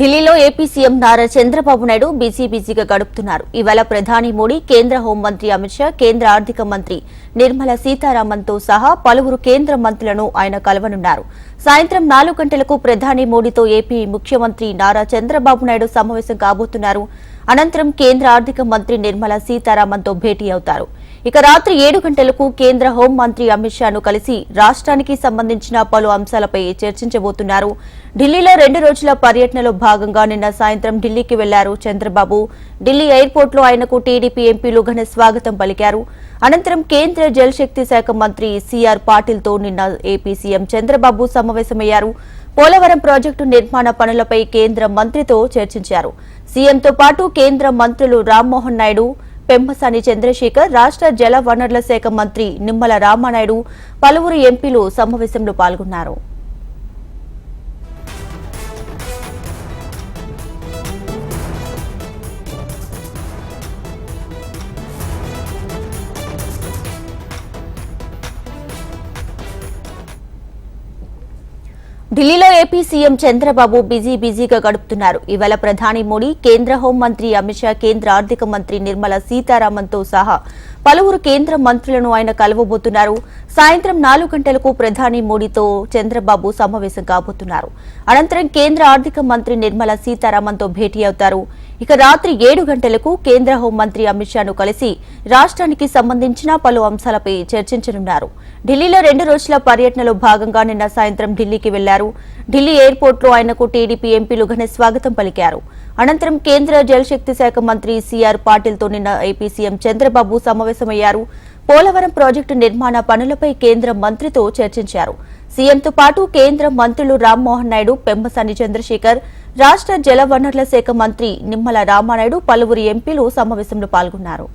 ఢిల్లీలో AP CM Nara Chandrababu Naidu busy బిజీగా గడుపుతున్నారు. ఇవాళ ప్రధాని మోడీ కేంద్ర హోంమంత్రి అమిత్ షా కేంద్ర ఆర్థిక మంత్రి నిర్మలా సీతారామన్తో సహా పలువురు కేంద్ర మంత్రులను ఆయన కలవనున్నారు. సాయంత్రం నాలుగు గంటలకు ప్రధాని మోడీతో ఏపీ ముఖ్యమంత్రి నారా చంద్రబాబు నాయుడు సమావేశం కాబోతున్నారు. అనంతరం కేంద్ర ఆర్థిక మంత్రి నిర్మలా సీతారామన్తో భేటీ అవుతారు. ఇక రాత్రి ఏడు గంటలకు కేంద్ర హోంమంత్రి అమిత్ షాను కలిసి రాష్ట్రానికి సంబంధించిన పలు అంశాలపై చర్చించబోతున్నారు. ఢిల్లీలో రెండు రోజుల పర్యటనలో భాగంగా నిన్న సాయంత్రం ఢిల్లీకి వెళ్ళారు చంద్రబాబు. ఢిల్లీ ఎయిర్పోర్ట్లో ఆయనకు టీడీపీ ఎంపీలు ఘన స్వాగతం పలికారు. అనంతరం కేంద్ర జలశక్తి శాఖ మంత్రి సిఆర్ పాటిల్తో నిన్న ఏపీ సీఎం చంద్రబాబు సమావేశమయ్యారు. పోలవరం ప్రాజెక్టు నిర్మాణ పనులపై కేంద్ర మంత్రితో చర్చించారు. సీఎంతో పాటు కేంద్ర మంత్రులు రామ్మోహన్ నాయుడు పెంపసాని చంద్రశేఖర్ రాష్ట్ర జల వనరుల శాఖ మంత్రి నిమ్మల రామానాయుడు పలువురు ఎంపీలు సమావేశంలో పాల్గొన్నారు. ఢిల్లీలో ఏపీ సీఎం చంద్రబాబు బిజీ బిజీగా గడుపుతున్నారు. ఇవాళ ప్రధాని మోడీ కేంద్ర హోంమంత్రి అమిత్ షా కేంద్ర ఆర్థిక మంత్రి నిర్మలా సీతారామన్తో సహా పలువురు కేంద్ర మంత్రులను ఆయన కలవబోతున్నారు. సాయంత్రం నాలుగు గంటలకు ప్రధాని మోడీతో చంద్రబాబు సమావేశం కాబోతున్నారు. అనంతరం కేంద్ర ఆర్థిక మంత్రి నిర్మలా సీతారామన్తో భేటీ అవుతారు. ఇక రాత్రి ఏడు గంటలకు కేంద్ర హోంమంత్రి అమిత్ షాను కలిసి రాష్ట్రానికి సంబంధించిన పలు అంశాలపై చర్చించనున్నారు. ఢిల్లీలో రెండు రోజుల పర్యటనలో భాగంగా నిన్న సాయంత్రం ఢిల్లీకి వెళ్ళారు. ఢిల్లీ ఎయిర్పోర్ట్లో ఆయనకు టీడీపీ ఎంపీలు ఘన స్వాగతం పలికారు. అనంతరం కేంద్ర జలశక్తి శాఖ మంత్రి సిఆర్ పాటిల్తో నిన్న ఏపీ సీఎం చంద్రబాబు సమావేశమయ్యారు. పోలవరం ప్రాజెక్టు నిర్మాణ పనులపై కేంద్ర మంత్రితో చర్చించారు. సీఎంతో పాటు కేంద్ర మంత్రులు రామ్మోహన్ నాయుడు పెంబసాని చంద్రశేఖర్ రాష్ట్ర జలవనరుల శాఖ మంత్రి నిమ్మల రామానాయుడు పలువురు ఎంపీలు సమావేశంలో పాల్గొన్నారు.